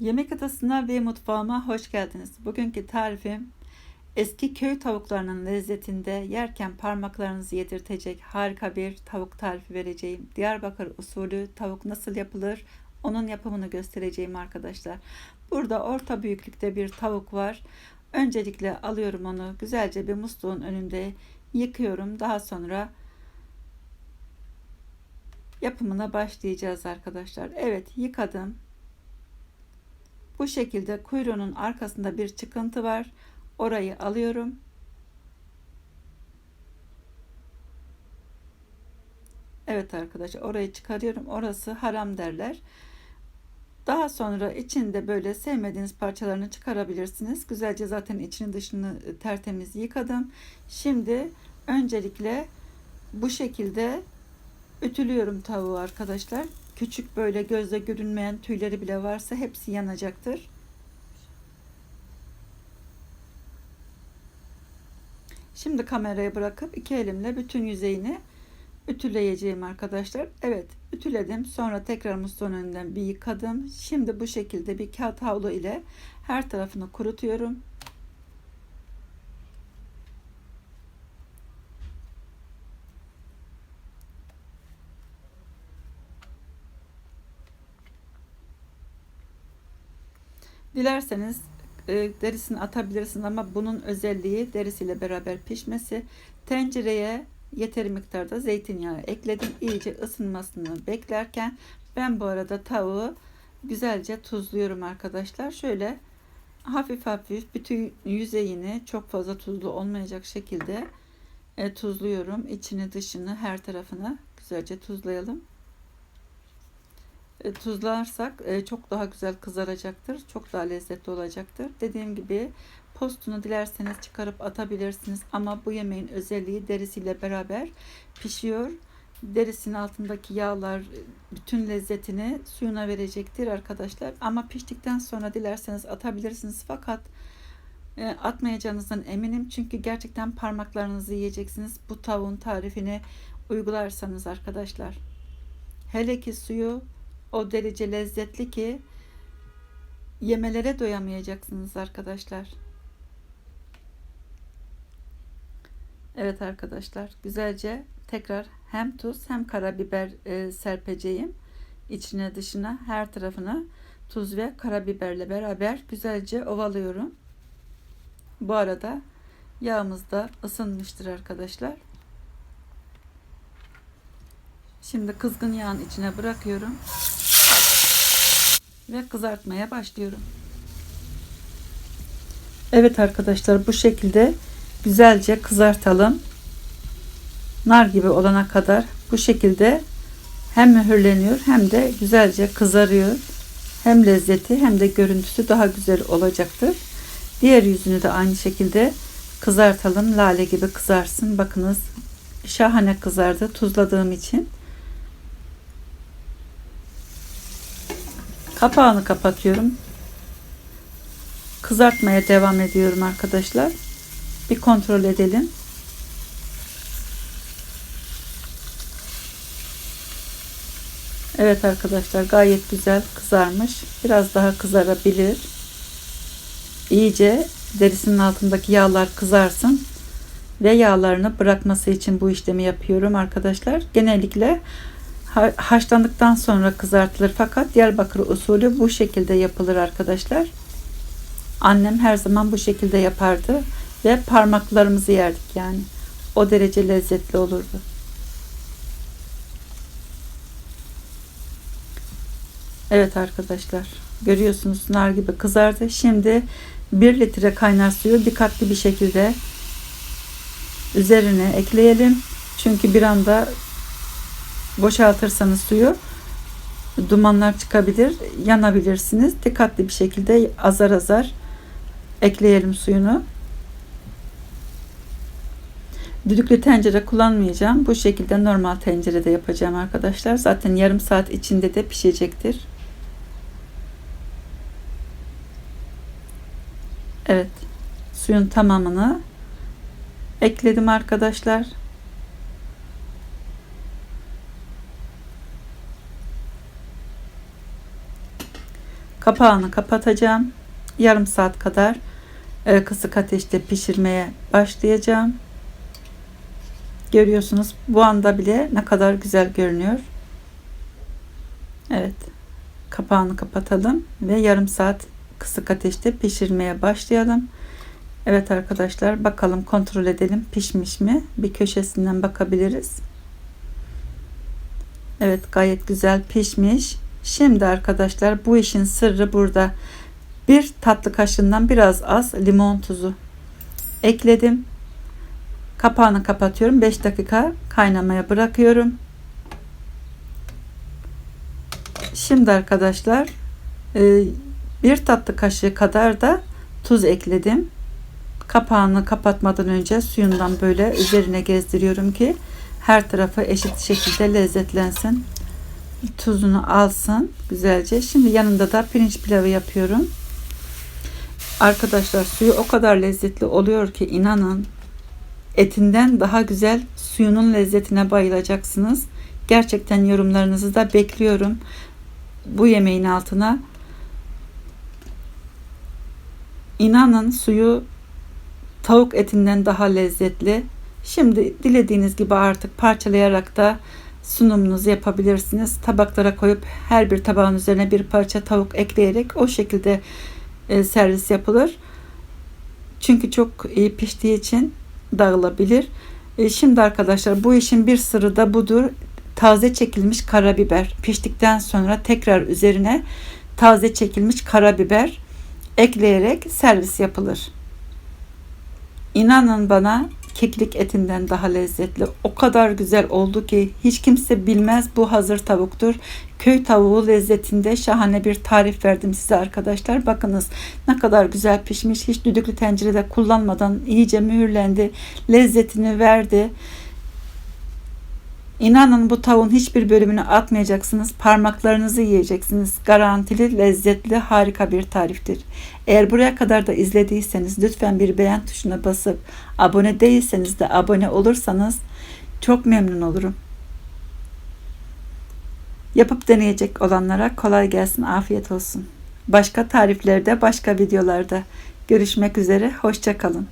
Yemek adasına ve mutfağıma hoş geldiniz. Bugünkü tarifim eski köy tavuklarının lezzetinde yerken parmaklarınızı yedirtecek harika bir tavuk tarifi vereceğim. Diyarbakır usulü tavuk nasıl yapılır onun yapımını göstereceğim arkadaşlar. Burada orta büyüklükte bir tavuk var. Öncelikle alıyorum onu güzelce bir musluğun önünde yıkıyorum. Daha sonra yapımına başlayacağız arkadaşlar. Evet yıkadım bu şekilde kuyruğunun arkasında bir çıkıntı var. Orayı alıyorum. Evet arkadaşlar orayı çıkarıyorum. Orası haram derler. Daha sonra içinde böyle sevmediğiniz parçalarını çıkarabilirsiniz. Güzelce zaten içini dışını tertemiz yıkadım. Şimdi öncelikle bu şekilde ütülüyorum tavuğu arkadaşlar küçük böyle gözle görünmeyen tüyleri bile varsa hepsi yanacaktır. Şimdi kamerayı bırakıp iki elimle bütün yüzeyini ütüleyeceğim arkadaşlar. Evet ütüledim. Sonra tekrar musluğun önünden bir yıkadım. Şimdi bu şekilde bir kağıt havlu ile her tarafını kurutuyorum. Dilerseniz e, derisini atabilirsiniz ama bunun özelliği derisiyle beraber pişmesi. Tencereye yeteri miktarda zeytinyağı ekledim. İyice ısınmasını beklerken ben bu arada tavuğu güzelce tuzluyorum arkadaşlar. Şöyle hafif hafif bütün yüzeyini çok fazla tuzlu olmayacak şekilde e, tuzluyorum. İçini dışını her tarafını güzelce tuzlayalım. E, tuzlarsak e, çok daha güzel kızaracaktır. Çok daha lezzetli olacaktır. Dediğim gibi postunu dilerseniz çıkarıp atabilirsiniz. Ama bu yemeğin özelliği derisiyle beraber pişiyor. Derisinin altındaki yağlar e, bütün lezzetini suyuna verecektir arkadaşlar. Ama piştikten sonra dilerseniz atabilirsiniz. Fakat atmayacağınızdan eminim. Çünkü gerçekten parmaklarınızı yiyeceksiniz. Bu tavuğun tarifini uygularsanız arkadaşlar. Hele ki suyu o derece lezzetli ki yemelere doyamayacaksınız arkadaşlar. Evet arkadaşlar güzelce tekrar hem tuz hem karabiber e, serpeceğim. içine dışına her tarafına tuz ve karabiberle beraber güzelce ovalıyorum. Bu arada yağımız da ısınmıştır arkadaşlar. Şimdi kızgın yağın içine bırakıyorum ve kızartmaya başlıyorum. Evet arkadaşlar bu şekilde güzelce kızartalım. Nar gibi olana kadar bu şekilde hem mühürleniyor hem de güzelce kızarıyor. Hem lezzeti hem de görüntüsü daha güzel olacaktır. Diğer yüzünü de aynı şekilde kızartalım. Lale gibi kızarsın. Bakınız şahane kızardı tuzladığım için. Kapağını kapatıyorum. Kızartmaya devam ediyorum arkadaşlar. Bir kontrol edelim. Evet arkadaşlar gayet güzel kızarmış. Biraz daha kızarabilir. İyice derisinin altındaki yağlar kızarsın ve yağlarını bırakması için bu işlemi yapıyorum arkadaşlar. Genellikle haşlandıktan sonra kızartılır fakat Diyarbakır usulü bu şekilde yapılır arkadaşlar. Annem her zaman bu şekilde yapardı ve parmaklarımızı yerdik yani. O derece lezzetli olurdu. Evet arkadaşlar görüyorsunuz nar gibi kızardı. Şimdi 1 litre kaynar suyu dikkatli bir şekilde üzerine ekleyelim. Çünkü bir anda boşaltırsanız suyu dumanlar çıkabilir, yanabilirsiniz. Dikkatli bir şekilde azar azar ekleyelim suyunu. Düdüklü tencere kullanmayacağım. Bu şekilde normal tencerede yapacağım arkadaşlar. Zaten yarım saat içinde de pişecektir. Evet. Suyun tamamını ekledim arkadaşlar. Kapağını kapatacağım. Yarım saat kadar e, kısık ateşte pişirmeye başlayacağım. Görüyorsunuz bu anda bile ne kadar güzel görünüyor. Evet. Kapağını kapatalım ve yarım saat kısık ateşte pişirmeye başlayalım. Evet arkadaşlar bakalım kontrol edelim pişmiş mi? Bir köşesinden bakabiliriz. Evet gayet güzel pişmiş. Şimdi arkadaşlar bu işin sırrı burada. Bir tatlı kaşığından biraz az limon tuzu ekledim. Kapağını kapatıyorum. 5 dakika kaynamaya bırakıyorum. Şimdi arkadaşlar e, bir tatlı kaşığı kadar da tuz ekledim. Kapağını kapatmadan önce suyundan böyle üzerine gezdiriyorum ki her tarafı eşit şekilde lezzetlensin. Tuzunu alsın güzelce. Şimdi yanında da pirinç pilavı yapıyorum. Arkadaşlar suyu o kadar lezzetli oluyor ki inanın etinden daha güzel suyunun lezzetine bayılacaksınız. Gerçekten yorumlarınızı da bekliyorum. Bu yemeğin altına inanın suyu tavuk etinden daha lezzetli. Şimdi dilediğiniz gibi artık parçalayarak da sunumunuzu yapabilirsiniz. Tabaklara koyup her bir tabağın üzerine bir parça tavuk ekleyerek o şekilde e, servis yapılır. Çünkü çok iyi piştiği için dağılabilir. E, şimdi arkadaşlar bu işin bir sırrı da budur. Taze çekilmiş karabiber piştikten sonra tekrar üzerine taze çekilmiş karabiber ekleyerek servis yapılır. İnanın bana keklik etinden daha lezzetli. O kadar güzel oldu ki hiç kimse bilmez bu hazır tavuktur. Köy tavuğu lezzetinde şahane bir tarif verdim size arkadaşlar. Bakınız ne kadar güzel pişmiş. Hiç düdüklü tencerede kullanmadan iyice mühürlendi. Lezzetini verdi. İnanın bu tavuğun hiçbir bölümünü atmayacaksınız. Parmaklarınızı yiyeceksiniz. Garantili, lezzetli, harika bir tariftir. Eğer buraya kadar da izlediyseniz lütfen bir beğen tuşuna basıp abone değilseniz de abone olursanız çok memnun olurum. Yapıp deneyecek olanlara kolay gelsin, afiyet olsun. Başka tariflerde, başka videolarda görüşmek üzere. Hoşçakalın.